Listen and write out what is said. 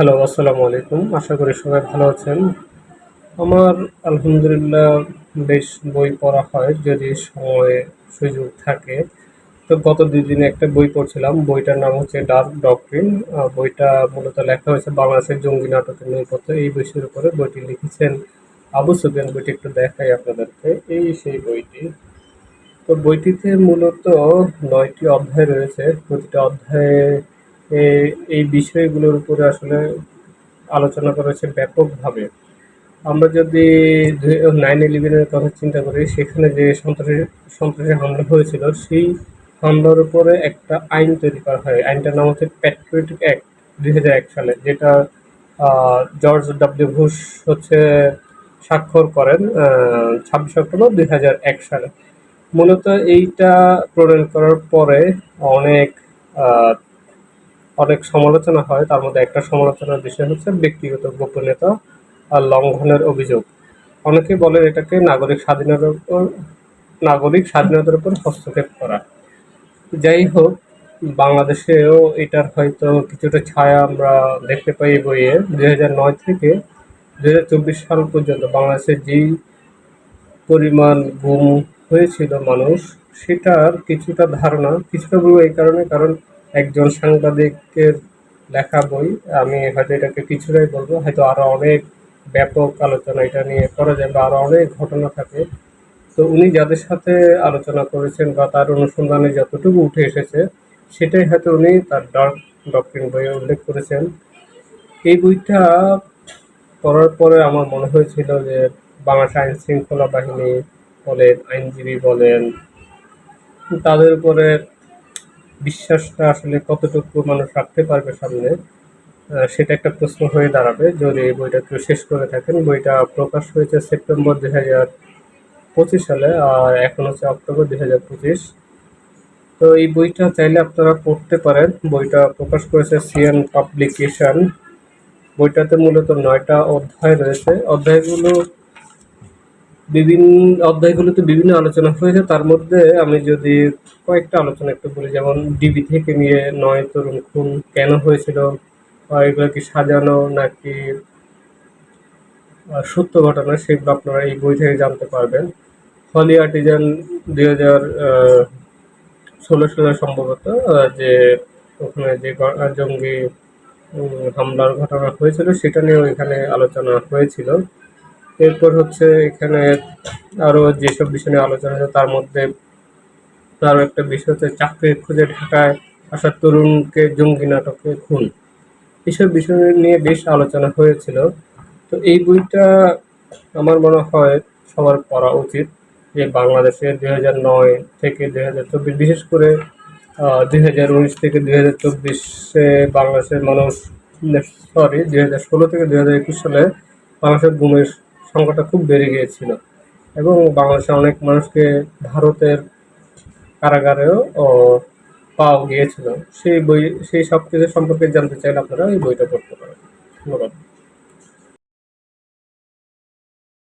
Hello, আসসালামু আলাইকুম। আশা করি সবাই ভালো আছেন। আমার আলহামদুলিল্লাহ বেশ বই পড়া হয় যদি সময় সুযোগ থাকে। তো গত দুই দিনে একটা বই পড়ছিলাম। বইটার নাম হচ্ছে ডার্ক ডক্ট্রিন বইটা মূলত লেখা হয়েছে বাংলাদেশের জঙ্গি নাটকের নেপথ্য এই বিষয়ের উপরে বইটি লিখেছেন আবু সুফিয়ান। বইটি একটু দেখাই আপনাদেরকে। এই সেই বইটি। তো বইটিতে মূলত নয়টি অধ্যায় রয়েছে। প্রতিটা অধ্যায়ে এই বিষয়গুলোর উপরে আসলে আলোচনা করেছে ব্যাপকভাবে। আমরা যদি নাইন ইলেভেনের কথা চিন্তা করি, সেখানে যে সন্ত্রাসী সন্ত্রাসী হামলা হয়েছিল, সেই হামলার উপরে একটা আইন তৈরি করা হয়। আইনটার নাম হচ্ছে প্যাট্রিয়টিক অ্যাক্ট দুই হাজার এক সালে, যেটা জর্জ ডাব্লিউ বুশ হচ্ছে স্বাক্ষর করেন ছাব্বিশে অক্টোবর দুই হাজার এক সালে। মূলত এইটা প্রণয়ন করার পরে অনেক অনেক সমালোচনা হয়। তার মধ্যে একটা সমালোচনার বিষয় হচ্ছে ব্যক্তিগত গোপনীয়তা আর লঙ্ঘনের অভিযোগ। অনেকে বলেন এটাকে নাগরিক স্বাধীনতার উপর, নাগরিক স্বাধীনতার উপর হস্তক্ষেপ করা। যাই হোক, বাংলাদেশেও এটার হয়তো কিছুটা ছায়া আমরা দেখতে পাই বইয়ে। দুই হাজার নয় থেকে দুই হাজার চব্বিশ সাল পর্যন্ত বাংলাদেশের যেই পরিমাণ গুম হয়েছিল মানুষ, সেটার কিছুটা ধারণা, কিছুটা এই কারণে, কারণ একজন সাংবাদিকের লেখা বই। আমি হয়তো এটাকে কিছুটাই বলব, হয়তো আরও অনেক ব্যাপক আলোচনা এটা নিয়ে করা যায় বা আরও অনেক ঘটনা থাকে। তো উনি যাদের সাথে আলোচনা করেছেন বা তার অনুসন্ধানে যতটুকু উঠে এসেছে, সেটাই হয়তো উনি তার ডার্ক ডক্ট্রিন বইয়ে উল্লেখ করেছেন। এই বইটা পড়ার পরে আমার মনে হয়েছিল যে বাংলাদেশ আইন শৃঙ্খলা বাহিনী বলেন, আইনজীবী বলেন, তাদের উপরে বিশ্বাসটা আসলে কতটুকু মানুষ রাখতে পারবে সামনে সেটা একটা প্রশ্ন হয়ে দাঁড়াবে। যদি এই বইটা কেউ শেষ করে থাকেন, বইটা প্রকাশ হয়েছে সেপ্টেম্বর দুই হাজার পঁচিশ সালে, আর এখন হচ্ছে অক্টোবর দুই হাজার পঁচিশ। তো এই বইটা চাইলে আপনারা পড়তে পারেন। বইটা প্রকাশ করেছে সিএন পাবলিকেশন। বইটাতে মূলত নয়টা অধ্যায় রয়েছে। অধ্যায়গুলো বিভিন্ন অধ্যায়গুলোতে বিভিন্ন আলোচনা হয়েছে। তার মধ্যে আমি যদি কয়েকটা আলোচনা একটু বলি যেমন ডিবি থেকে নিয়ে নয় তরুণ খুন কেন হয়েছিল এগুলো কি সাজানো নাকি সত্য ঘটনা সেগুলো আপনারা এই বই থেকে জানতে পারবেন। হলি আর্টিজান দুই হাজার ষোলো সালে সম্ভবত যে ওখানে যে জঙ্গি হামলার ঘটনা হয়েছিল, সেটা নিয়েও এখানে আলোচনা হয়েছিল। এরপর হচ্ছে এখানে আরও যেসব বিষয় নিয়ে আলোচনা হয়েছে তার মধ্যে আরও একটা বিষয় হচ্ছে চাকরির খুঁজে ঢাকায় আসা তরুণকে জঙ্গি নাটকে খুন। এসব বিষয় নিয়ে বেশ আলোচনা হয়েছিল। তো এই বইটা আমার মনে হয় সবার পড়া উচিত যে বাংলাদেশে দুই হাজার নয় থেকে দুই হাজার চব্বিশ, বিশেষ করে দুই হাজার উনিশ থেকে দুই হাজার চব্বিশে বাংলাদেশের মানুষ সরি দুই হাজার ষোলো থেকে দুই হাজার একুশ সালে বাংলাদেশের গুমের সংখ্যাটা খুব বেড়ে গিয়েছিল। এবং বাংলাদেশে অনেক মানুষকে ভারতের কারাগারেও পাওয়া গিয়েছিল। সেই বই, সেই সব কিছু সম্পর্কে জানতে চাইলে আপনারা এই বইটা পড়তে